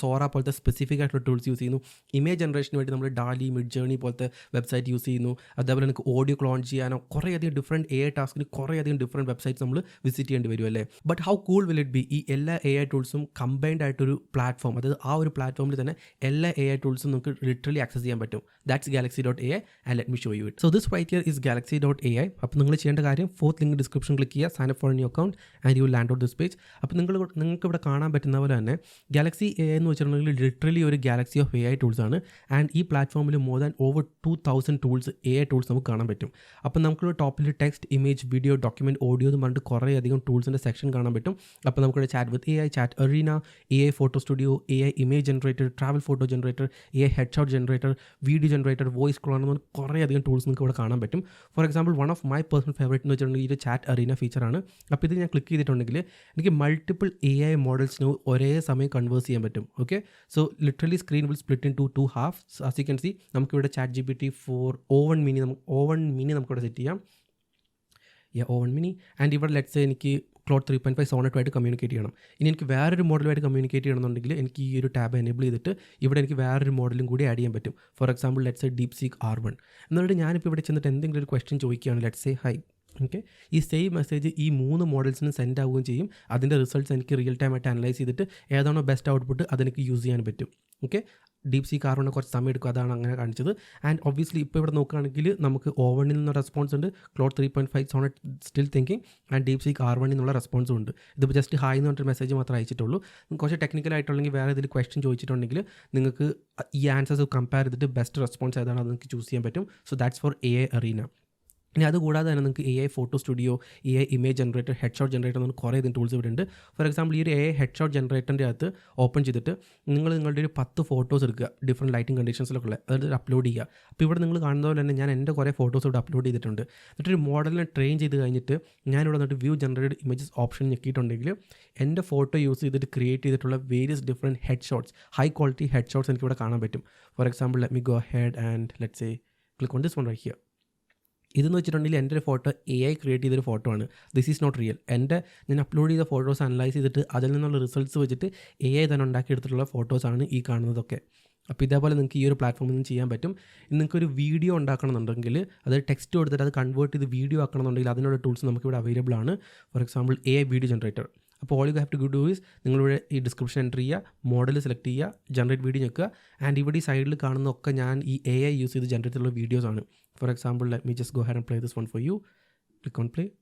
Speaker 1: സോറ പോലത്തെ സ്പെസിഫിക് ആയിട്ടുള്ള ടൂൾസ് യൂസ് ചെയ്യുന്നു. ഇമേജ് ജനറേഷന് വേണ്ടി നമ്മൾ ഡാലി മിഡ് ജേണി പോലത്തെ വെബ്സൈറ്റ് യൂസ് ചെയ്യുന്നു. അതേപോലെ നമുക്ക് ഓഡിയോ ക്ലോൺ ചെയ്യാനോ കുറേയധികം ഡിഫറെന്റ് എ ഐ ടാസ്കിന് കുറേയധികം ഡിഫറെന്റ് വെബ്സൈറ്റ്സ് നമ്മൾ വിസിറ്റ് ചെയ്യേണ്ടി വരും അല്ലേ? But how cool will it be ഈ എല്ലാ എ ഐ ടൂൾസും കമ്പൈൻഡ് ആയിട്ടൊരു പ്ലാറ്റ്ഫോം അതായത് ആ ഒരു പ്ലാറ്റ്ഫോമിൽ തന്നെ എല്ലാ എ ഐ ടൂൾസും നമുക്ക് ലിറ്ററലി ആക്സസ് ചെയ്യാൻ പറ്റും. That's Galaxy dot A I and let me show you it so this right here is Galaxy dot A I അപ്പോൾ നിങ്ങൾ ചെയ്യേണ്ട കാര്യം ഫോർത്ത് ലിങ്ക് ഡിസ്ക്രിപ്ഷൻ ക്ലിക്ക് ചെയ്യുക sign up for new account and you land out this page അപ്പോൾ നിങ്ങൾ നിങ്ങൾക്ക് ഇവിടെ കാണാൻ പറ്റുന്ന പോലെ തന്നെ ഗാലക്സി എ എന്ന് വെച്ചിട്ടുണ്ടെങ്കിൽ ലിറ്ററലി ഒരു Galaxy of A I tools ആണ്. ആൻഡ് ഈ പ്ലാറ്റ്ഫോമിൽ more than over two thousand tools A I tools നമുക്ക് കാണാൻ പറ്റും. അപ്പോൾ നമുക്ക് ടോപ്പിൽ text image video document audio എന്ന് പറഞ്ഞിട്ട് കുറേ അധികം ടൂൾസിന്റെ സെക്ഷൻ കാണാൻ പറ്റും. അപ്പോൾ നമുക്കിവിടെ chat with A I chat arena A I photo studio A I image generator travel photo generator A I headshot generator video generator voice call എന്ന് പറഞ്ഞ കുറേ അധികം ടൂൾസ് നിങ്ങൾക്ക് ഇവിടെ കാണാൻ പറ്റും. For example one of my personal favourite എന്ന് വെച്ചിട്ടുണ്ടെങ്കിൽ ഈ ഒരു ചാറ്റ് അറീന ഫീച്ചറാണ് അപ്പോൾ ഇത് ഞാൻ ക്ലിക്ക് ചെയ്തിട്ടുണ്ടെങ്കിൽ എനിക്ക് മൾട്ടിപ്പിൾ എ ഐ മോഡൽസിന് ഒരേ സമയം കൺവേഴ്സ് ചെയ്യാൻ പറ്റും. Okay so literally screen will split into two half as you can see നമുക്കിവിടെ chat G P T for O one mini നമുക്ക് ഓവൺ മിനി നമുക്കിവിടെ സെറ്റ് ചെയ്യാം. Yeah O one mini and ഇവിടെ ലെറ്റ്സ് എനിക്ക് ക്ലോഡ് ത്രീ പോയിന്റ് ഫൈവ് സോണറ്റുമായിട്ട് കമ്മ്യൂണിക്കേറ്റ് ചെയ്യണം. ഇനി എനിക്ക് വേറൊരു മോഡലുമായിട്ട് കമ്മ്യൂണിക്കേറ്റ് ചെയ്യണമെന്നുണ്ടെങ്കിൽ എനിക്ക് ഈ ഒരു ടാബ് എനേബിൾ ചെയ്തിട്ട് ഇവിടെ എനിക്ക് വേറൊരു മോഡലും കൂടി ആഡ് ചെയ്യാൻ പറ്റും. For example let's a DeepSeek R one എന്നിട്ട് ഞാനിപ്പോൾ ഇവിടെ ചെന്നിട്ട് എന്തെങ്കിലും ഒരു ക്വസ്റ്റ്യൻ ചോദിക്കുകയാണ്. ലെറ്റ്സ് എ ഹൈ ഓക്കെ ഈ സെയിം മെസ്സേജ് ഈ മൂന്ന് മോഡൽസിനും സെൻഡ് ആവുകയും ചെയ്യും. അതിന്റെ റിസൾട്ട്സ് എനിക്ക് റിയൽ ടൈം ആയിട്ട് അനലൈസ് ചെയ്തിട്ട് ഏതാണോ ബെസ്റ്റ് ഔട്ട്പുട്ട് അതെനിക്ക് യൂസ് ചെയ്യാൻ പറ്റും. ഓക്കെ ഡീപ് സി കാർബണിന് കുറച്ച് സമയം എടുക്കും. അതാണ് അങ്ങനെ കാണിച്ചത്. ആൻഡ് ഒബ്വിയസ്ലി ഇപ്പോൾ ഇവിടെ നോക്കുകയാണെങ്കിൽ നമുക്ക് ഓവണിൽ നിന്ന് റെസ്പോൺസ് ഉണ്ട്. Claude three point five Sonnet still thinking and DeepSeek കാർബണിൽ നിന്നുള്ള റെസ്പോൺസും ഉണ്ട്. ഇതിപ്പോൾ ജസ്റ്റ് ഹായ് എന്ന് പറഞ്ഞിട്ട് മെസ്സേജ് മാത്രമേ അയച്ചിട്ടുള്ളൂ. കുറച്ച് ടെക്നിക്കൽ ആയിട്ടുള്ളെങ്കിൽ വേറെ ഇതിൽ ക്വസ്റ്റ്യൻ ചോദിച്ചിട്ടുണ്ടെങ്കിൽ നിങ്ങൾക്ക് ഈ ആൻസേഴ്സ് കമ്പയർ ചെയ്തിട്ട് ബെസ്റ്റ് റെസ്പോൺസ് ഏതാണ് അത് നിങ്ങൾക്ക് ചൂസ് ചെയ്യാൻ പറ്റും. So that's for AI arena ഇനി അതുകൂടാതെ തന്നെ നിങ്ങൾക്ക് A I photo studio A I image generator headshot generator എന്ന് കുറേ അധികം ടൂൾസ് ഇവിടെ ഉണ്ട് ഫോർ എക്സാമ്പിൾ ഈ ഒരു എ ഐ ഹെഡ് ഷോട്ട് ജനറേറ്ററിന്റെ അകത്ത് ഓപ്പൺ ചെയ്തിട്ട് നിങ്ങൾ നിങ്ങളുടെ ഒരു പത്ത് ഫോട്ടോസ് എടുക്കുക. ഡിഫറെന്റ് ലൈറ്റിംഗ് കണ്ടീഷൻസിലൊക്കെ ഉള്ള അതായത് അപ്ലോഡ് ചെയ്യുക. അപ്പോൾ ഇവിടെ നിങ്ങൾ കാണുന്ന പോലെ തന്നെ ഞാൻ എന്റെ കുറേ ഫോട്ടോസ് ഇവിടെ അപ്ലോഡ് ചെയ്തിട്ടുണ്ട്. എന്നിട്ടൊരു മോഡലിനെ ട്രെയിൻ ചെയ്ത് കഴിഞ്ഞിട്ട് ഞാനിവിടെ വന്നിട്ട് വ്യൂ ജനറേറ്റഡ് ഇമേജസ് ഓപ്ഷൻ ഞെക്കിയിട്ടുണ്ടെങ്കിൽ എന്റെ ഫോട്ടോ യൂസ് ചെയ്തിട്ട് ക്രിയേറ്റ് ചെയ്തിട്ടുള്ള various different headshots high quality headshots എനിക്കിവിടെ കാണാൻ പറ്റും. For example let me go ahead and let say click on this one right here ഇതെന്ന് വെച്ചിട്ടുണ്ടെങ്കിൽ എന്റെ ഒരു ഫോട്ടോ എ ഐ ക്രിയേറ്റ് ചെയ്തൊരു ഫോട്ടോ ആണ്. ദിസ് ഈസ് നോട്ട് റിയൽ എന്റെ ഞാൻ അപ്ലോഡ് ചെയ്ത ഫോട്ടോസ് അനലൈസ് ചെയ്തിട്ട് അതിൽ നിന്നുള്ള റിസൾട്ട്സ് വെച്ചിട്ട് എ ഐ തന്നെ ഉണ്ടാക്കിയെടുത്തിട്ടുള്ള ഫോട്ടോസാണ് ഈ കാണുന്നതൊക്കെ. അപ്പോൾ ഇതേപോലെ നിങ്ങൾക്ക് ഈ ഒരു പ്ലാറ്റ്ഫോമിൽ നിന്ന് ചെയ്യാൻ പറ്റും. നിങ്ങൾക്ക് ഒരു വീഡിയോ ഉണ്ടാക്കണമെന്നുണ്ടെങ്കിൽ അത് ടെക്സ്റ്റ് കൊടുത്തിട്ട് അത് കൺവേർട്ട് ചെയ്ത് വീഡിയോ ആക്കണമെന്നുണ്ടെങ്കിൽ അതിനുള്ള ടൂൾസ് നമുക്കിവിടെ അവൈലബിൾ ആണ്. For example AI video generator അപ്പോൾ all you have to do is നിങ്ങളിവിടെ ഈ ഡിസ്ക്രിപ്ഷൻ എന്റർ ചെയ്യുക മോഡൽ സെലക്ട് ചെയ്യുക ജനറേറ്റ് വീഡിയോ ഞെക്കുക. ആൻഡ് ഇവിടെ ഈ സൈഡിൽ കാണുന്നതൊക്കെ ഞാൻ ഈ എ ഐ യൂസ് ചെയ്ത് ജനറേറ്റ് ചെയ്തുള്ള videos For example, let me just go ahead and play this one for you. Click on play.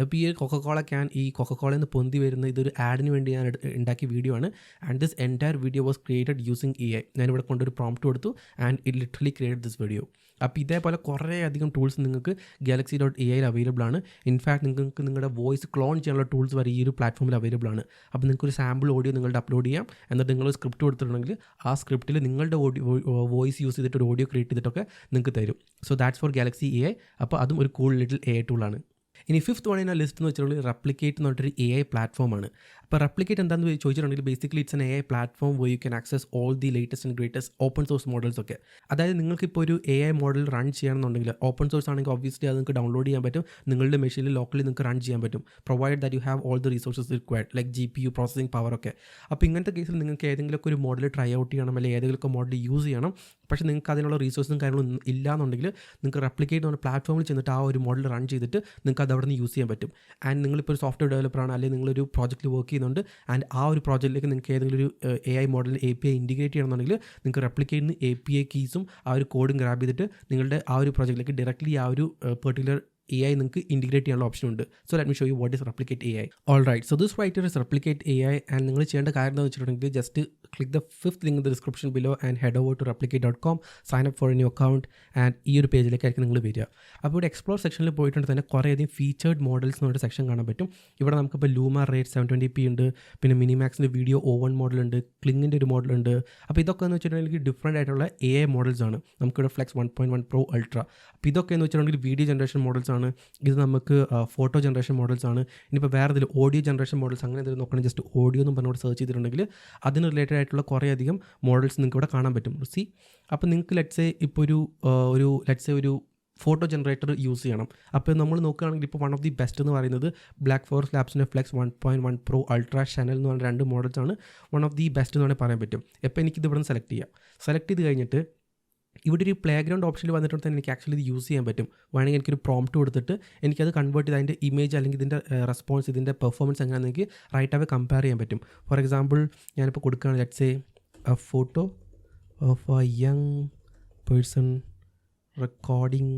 Speaker 1: അപ്പോൾ ഈ കൊക്കക്കോള ക്യാൻ ഈ കൊക്കക്കോളയിൽ നിന്ന് പൊന്തി വരുന്ന ഇതൊരു ആഡിന് വേണ്ടി ഞാൻ ഉണ്ടാക്കിയ വീഡിയോ ആണ്. And this entire video was created using A I ഞാനിവിടെ കൊണ്ടൊരു പ്രോംപ്റ്റ് കൊടുത്തു. And it literally create this video അപ്പോൾ ഇതേപോലെ കുറേ അധികം ടൂൾസ് നിങ്ങൾക്ക് ഗാലക്സി ഡോട്ട് എ ഐയിൽ അവൈലബിൾ ആണ്. ഇൻഫാക്ട് നിങ്ങൾക്ക് നിങ്ങളുടെ വോയിസ് ക്ലോൺ ചെയ്യാനുള്ള ടൂൾസ് വരെ ഈ ഒരു പ്ലാറ്റ്ഫോമിൽ അവൈലബിൾ ആണ്. അപ്പോൾ നിങ്ങൾക്ക് ഒരു സാമ്പിൾ ഓഡിയോ നിങ്ങളുടെ അപ്ലോഡ് ചെയ്യാം. എന്നിട്ട് നിങ്ങൾ സ്ക്രിപ്റ്റ് കൊടുത്തിട്ടുണ്ടെങ്കിൽ ആ സ്ക്രിപ്റ്റിൽ നിങ്ങളുടെ ഓഡിയോ വോയിസ് യൂസ് ചെയ്തിട്ട് ഒരു ഓഡിയോ ക്രിയേറ്റ് ചെയ്തിട്ടൊക്കെ നിങ്ങൾക്ക് തരും. So that's for Galaxy A I അപ്പോൾ അതും ഒരു കൂൾ ലിറ്റിൽ എ ഐ ടൂളാണ് ഇനി ഫിഫ്ത്ത് വൺ ഇൻ ആ ലിസ്റ്റ് എന്ന് വെച്ചിട്ടുള്ള റെപ്ലിക്കേറ്റ് എന്ന് പറഞ്ഞിട്ടൊരു എ ഐ പ്ലാറ്റ്ഫോമാണ് അപ്പോൾ റെപ്ലിക്കേറ്റ് എന്താണെന്ന് ചോദിച്ചിട്ടുണ്ടെങ്കിൽ basically it's an AI platform where you can access all the latest and greatest open source models ഒക്കെ. അതായത് നിങ്ങൾക്കിപ്പോൾ ഒരു എ ഐ മോഡൽ റൺ ചെയ്യണമെന്നുണ്ടെങ്കിൽ ഓപ്പൺ സോഴ്സ് ആണെങ്കിൽ ഒബ്വിയസ്ലി അത് നിങ്ങൾക്ക് ഡൗൺലോഡ് ചെയ്യാൻ പറ്റും. നിങ്ങളുടെ മെഷീനിൽ ലോക്കലി നിങ്ങൾക്ക് റൺ ചെയ്യാൻ പറ്റും. Provide that you have all the resources required like G P U processing power ഒക്കെ. അപ്പോൾ ഇങ്ങനത്തെ കേസിൽ നിങ്ങൾക്ക് ഏതെങ്കിലുമൊക്കെ ഒരു മോഡൽ ട്രൈ ഔട്ട് ചെയ്യണം അല്ലെങ്കിൽ ഏതെങ്കിലുമൊക്കെ മോഡൽ യൂസ് ചെയ്യണം. പക്ഷേ നിങ്ങൾക്ക് അതിനുള്ള റിസോഴ്സും കാര്യങ്ങളും ഇല്ല എന്നുണ്ടെങ്കിൽ നിങ്ങൾക്ക് റെപ്ലിക്കേറ്റ് എന്ന പ്ലാറ്റ്ഫോമിൽ ചെന്നിട്ട് ആ ഒരു മോഡൽ റൺ ചെയ്തിട്ട് നിങ്ങൾക്ക് അത് അവിടെ നിന്ന് യൂസ് ചെയ്യാൻ പറ്റും. ആൻഡ് നിങ്ങളിപ്പോൾ ഒരു സോഫ്റ്റ്വെയർ ഡെവലപ്പറാണ് അല്ലെങ്കിൽ നിങ്ങളൊരു പ്രോജക്റ്റ് വർക്ക് ചെയ്യുന്നുണ്ട്. ആൻഡ് ആ ഒരു പ്രോജക്റ്റിലേക്ക് നിങ്ങൾക്ക് ഏതെങ്കിലും ഒരു A I model A P I integrate ചെയ്യണമെന്നുണ്ടെങ്കിൽ നിങ്ങൾക്ക് റെപ്ലിക്കേറ്റിന് എ പി ഐ കീസും ആ ഒരു കോഡും ഗ്രാബ് ചെയ്തിട്ട് നിങ്ങളുടെ ആ ഒരു പ്രോജക്റ്റിലേക്ക് ഡയറക്ട്ലി ആ ഒരു പെർട്ടിക്കുലർ എ ഐ നിങ്ങൾക്ക് ഇന്റിഗ്രേറ്റ് ചെയ്യാനുള്ള ഓപ്ഷൻ ഉണ്ട്. So let me show you what is Replicate A I all right so this writer is Replicate A I and നിങ്ങൾ ചെയ്യേണ്ട കാര്യം എന്താണെന്ന് വെച്ചിട്ടുണ്ടെങ്കിൽ just click the fifth link description below and head over to Replicate dot com sign up for new account and ഈ ഒരു പേജിലേക്കായിരിക്കും നിങ്ങൾ വരിക. അപ്പോൾ ഇവിടെ എക്സ്പ്ലോർ സെക്ഷനിൽ പോയിട്ടുണ്ട്. തന്നെ കുറേയധികം ഫീച്ചേർഡ് മോഡൽസ് എന്നൊരു സെക്ഷൻ കാണാൻ പറ്റും. ഇവിടെ നമുക്കിപ്പോൾ Luma rate seven twenty p ഉണ്ട്. പിന്നെ മിനിമാക്സിന്റെ വീഡിയോ ഓ വൺ മോഡലുണ്ട് ക്ലിങ്ങിന്റെ ഒരു മോഡലുണ്ട് അപ്പോൾ ഇതൊക്കെ എന്ന് വെച്ചിട്ടുണ്ടെങ്കിൽ ഡിഫറെന്റ് ആയിട്ടുള്ള എ ഐ മോഡൽസ് ആണ്. നമുക്കിവിടെ Flux one point one pro ultra അപ്പോൾ ഇതൊക്കെ എന്ന് വെച്ചിട്ടുണ്ടെങ്കിൽ വീഡിയോ ജനറേഷൻ മോഡൽസ് ആണ്. ഇത് നമുക്ക് ഫോട്ടോ ജനറേഷൻ മോഡൽസ് ആണ്. ഇനിയിപ്പോൾ വേറെ ഇതിൽ ഓഡിയോ ജനറേഷൻ മോഡൽസ് അങ്ങനെ എന്തെങ്കിലും നോക്കണമെങ്കിൽ ജസ്റ്റ് ഓഡിയോ എന്ന് പറഞ്ഞുകൊണ്ട് സെർച്ച് ചെയ്തിട്ടുണ്ടെങ്കിൽ അതിന് റിലേറ്റഡ് ആയിട്ടുള്ള കുറേ അധികം മോഡൽസ് നിങ്ങൾക്ക് ഇവിടെ കാണാൻ പറ്റും. സി അപ്പോൾ നിങ്ങൾക്ക് ലെറ്റ്സേ ഇപ്പോൾ ഒരു ഒരു ലെറ്റ്സേ ഒരു ഫോട്ടോ ജനറേറ്റർ യൂസ് ചെയ്യണം. അപ്പോൾ നമ്മൾ നോക്കുകയാണെങ്കിൽ ഇപ്പോൾ വൺ ഓഫ് ദി ബെസ്റ്റ് എന്ന് പറയുന്നത് Black Forest ലാബ്സിന്റെ Flux one point one pro ultra channel എന്ന് പറഞ്ഞ രണ്ട് മോഡൽസ് ആണ് വൺ ഓഫ് ദി ബെസ്റ്റ് എന്ന് വേണമെങ്കിൽ പറയാൻ പറ്റും. എപ്പോൾ എനിക്കിത് ഇവിടെ നിന്ന് സെലക്ട് ചെയ്യാം. സെലക്ട് ചെയ്ത് കഴിഞ്ഞിട്ട് ഇവിടെ ഒരു പ്ലേ ഗ്രൗണ്ട് ഓപ്ഷനിൽ വന്നിട്ടുണ്ട് തന്നെ എനിക്ക് ആക്ച്വലി ഇത് യൂസ് ചെയ്യാൻ പറ്റും. വേണമെങ്കിൽ എനിക്കൊരു പ്രോംപ്റ്റ് കൊടുത്തിട്ട് എനിക്കത് കൺവേർട്ട് ചെയ്ത് അതിന്റെ ഇമേജ് അല്ലെങ്കിൽ ഇതിന്റെ റെസ്പോൺസ് ഇതിന്റെ പെർഫോമൻസ് എങ്ങനെയാണെന്ന് എനിക്ക് റൈറ്റ് അവേ കമ്പയർ ചെയ്യാൻ പറ്റും. ഫോർ എക്സാമ്പിൾ ഞാനിപ്പോൾ കൊടുക്കുകയാണ് let's a photo of a young person recording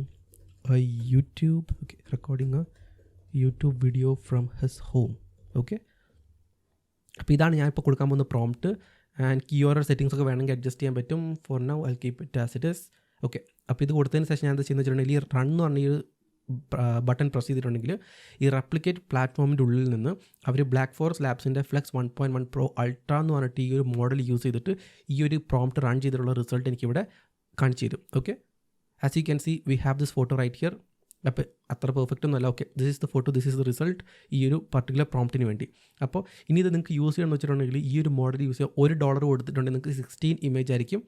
Speaker 1: a YouTube YouTube recording a YouTube video from his home okay? അപ്പോൾ ഇതാണ് ഞാനിപ്പോൾ കൊടുക്കാൻ പോകുന്ന prompt and key or settings ഒക്കെ വേണമെങ്കിൽ അഡ്ജസ്റ്റ് ചെയ്യാൻ പറ്റും. For now I keep it as it is okay അപ്പോൾ ഇത് കൊടുത്തതിന് ശേഷം ഞാൻ എന്താ ചെയ്യുന്നത് വെച്ചിട്ടുണ്ടെങ്കിൽ ഈ റൺ എന്ന് പറഞ്ഞ ഈ ബട്ടൺ പ്രസ് ചെയ്തിട്ടുണ്ടെങ്കിൽ ഈ റെപ്ലിക്കേറ്റ് പ്ലാറ്റ്ഫോമിന്റെ ഉള്ളിൽ നിന്ന് അവർ Black Forest ലാബ്സിന്റെ Flux one point one pro ultra എന്ന് പറഞ്ഞിട്ട് ഈ ഒരു മോഡൽ യൂസ് ചെയ്തിട്ട് ഈ ഒരു പ്രോംപ്റ്റ് റൺ ചെയ്തിട്ടുള്ള റിസൾട്ട് എനിക്കിവിടെ കാണിച്ചു തരും. Okay as you can see we have this photo right here അപ്പോൾ അത്ര പെർഫെക്റ്റ് ഒന്നുമല്ല. Okay this is the photo this is the result ഈ ഒരു പർട്ടിക്കുലർ പ്രോംപ്റ്റിന് വേണ്ടി. അപ്പോൾ ഇനി ഇത് നിങ്ങൾക്ക് യൂസ് ചെയ്യണമെന്ന് വെച്ചിട്ടുണ്ടെങ്കിൽ ഈ ഒരു മോഡൽ യൂസ് ചെയ്യുക ഒരു ഡോളർ കൊടുത്തിട്ടുണ്ടെങ്കിൽ നിങ്ങൾക്ക് സിക്സ്റ്റീൻ ഇമേജ് ആയിരിക്കും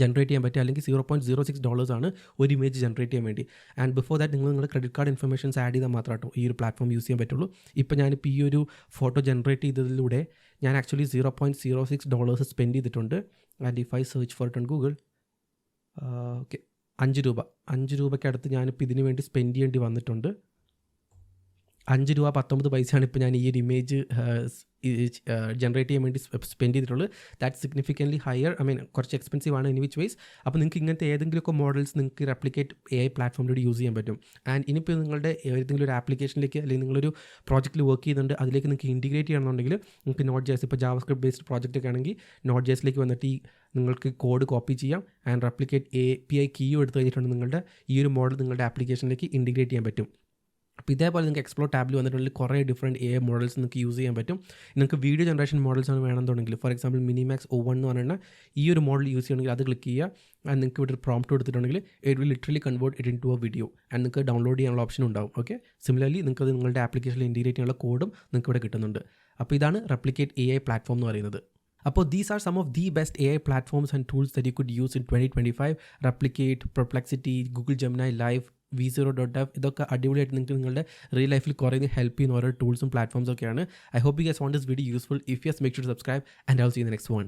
Speaker 1: ജനറേറ്റ് ചെയ്യാൻ പറ്റുക. അല്ലെങ്കിൽ zero point zero six dollars ആണ് ഒരു ഇമേജ് ജനറേറ്റ് ചെയ്യാൻ വേണ്ടി. ആൻഡ് ബിഫോർ ദാറ്റ് നിങ്ങൾ നിങ്ങളുടെ ക്രെഡിറ്റ് കാർഡ് ഇൻഫർമേഷൻസ് ആഡ് ചെയ്താൽ മാത്രമേ കേട്ടോ ഈ ഒരു പ്ലാറ്റ്ഫോം യൂസ് ചെയ്യാൻ പറ്റുള്ളൂ. ഇപ്പോൾ ഞാനിപ്പോൾ ഈ ഒരു ഫോട്ടോ ജനറേറ്റ് ചെയ്തതിലൂടെ ഞാൻ actually zero point zero six dollars spend ചെയ്തിട്ടുണ്ട്. And if I search for it on Google okay അഞ്ച് രൂപ. അഞ്ച് രൂപയ്ക്കടുത്ത് ഞാനിപ്പോൾ ഇതിന് വേണ്ടി സ്പെൻഡ് ചെയ്യേണ്ടി വന്നിട്ടുണ്ട്. അഞ്ച് രൂപ പത്തൊമ്പത് പൈസയാണ് ഇപ്പോൾ ഞാൻ ഈ ഒരു ഇമേജ് ജനറേറ്റ് ചെയ്യാൻ വേണ്ടി സ്പെൻഡ് ചെയ്തിട്ടുള്ളത്. That significantly higher I mean കുറച്ച് എക്സ്പെൻസീവ് ആണ് ഇനി വിച്ച് വൈസ് അപ്പോൾ നിങ്ങൾക്ക് ഇങ്ങനത്തെ ഏതെങ്കിലുമൊക്കെ മോഡൽസ് നിങ്ങൾക്ക് റെപ്ലിക്കേറ്റ് എ ഐ പ്ലാറ്റ്ഫോമിലൂടെ യൂസ് ചെയ്യാൻ പറ്റും. ആൻഡ് ഇനിയിപ്പോൾ നിങ്ങളുടെ ഏതെങ്കിലും ഒരു ആപ്ലിക്കേഷനിലേക്ക് അല്ലെങ്കിൽ നിങ്ങളൊരു പ്രോജക്റ്റിൽ വർക്ക് ചെയ്യുന്നുണ്ട് അതിലേക്ക് നിങ്ങൾക്ക് ഇന്റിഗ്രേറ്റ് ചെയ്യണമെന്നുണ്ടെങ്കിൽ നിങ്ങൾക്ക് നോട്ട് ജേസ് ഇപ്പോൾ ജാവസ്ക്രിപ്റ്റ് ബേസ്ഡ് പ്രോജക്റ്റ് ഒക്കെ ആണെങ്കിൽ നോട്ട് ജേസിലേക്ക് വന്നിട്ട് ഈ നിങ്ങൾക്ക് കോഡ് കോപ്പി ചെയ്യാം and Replicate A P I കീയും എടുത്തു കഴിഞ്ഞിട്ടുണ്ടെങ്കിൽ നിങ്ങളുടെ ഈ ഒരു മോഡൽ നിങ്ങളുടെ ആപ്ലിക്കേഷനിലേക്ക് ഇന്റിഗ്രേറ്റ് ചെയ്യാൻ പറ്റും. അപ്പോൾ ഇതേപോലെ നിങ്ങൾക്ക് എക്സ്പ്ലോർ ടാബിൽ വന്നിട്ടുണ്ടെങ്കിൽ കുറേ ഡിഫറെന്റ് എ മോഡൽസ് നിങ്ങൾക്ക് യൂസ് ചെയ്യാൻ പറ്റും. നിങ്ങൾക്ക് വീഡിയോ ജനറേഷൻ മോഡൽസ് ആണ് വേണമെന്നുണ്ടെങ്കിൽ for example Minimax O one എന്ന് പറയുന്ന ഈ ഒരു മോഡൽ യൂസ് ചെയ്യണമെങ്കിൽ അത് ക്ലിക്ക് ചെയ്യുക. ആൻഡ് നിങ്ങൾക്ക് ഇവിടെ ഒരു പ്രോംപ്റ്റ് കൊടുത്തിട്ടുണ്ടെങ്കിൽ it will literally convert it into a video and നിങ്ങൾക്ക് ഡൗൺലോഡ് ചെയ്യാനുള്ള ഓപ്ഷൻ ഉണ്ടാവും. ഓക്കെ സിമിലർലി നിങ്ങൾക്ക് അത് നിങ്ങളുടെ ആപ്ലിക്കേഷനിൽ ഇന്റിഗ്രേറ്റ് ചെയ്യാനുള്ള കോഡും നിങ്ങൾക്ക് ഇവിടെ കിട്ടുന്നുണ്ട്. അപ്പോൾ ഇതാണ് റെപ്ലിക്കേറ്റ് എ ഐ പ്ലാറ്റ്ഫോം എന്ന് പറയുന്നത്. അപ്പോൾ these are some of the best A I platforms and tools that you could use in twenty twenty five Replicate Perplexity Google Gemini live V zero dot F ഇതൊക്കെ അടിപൊളിയായിട്ട് നിങ്ങൾക്ക് നിങ്ങളുടെ റിയൽ ലൈഫിൽ കുറേ ഹെൽപ്പ് ചെയ്യുന്ന ഓരോ ടൂൾസും പ്ലാറ്റ്ഫോംസ് ഒക്കെയാണ്. I hope you guys won't this video useful if yes make should subscribe and I see next one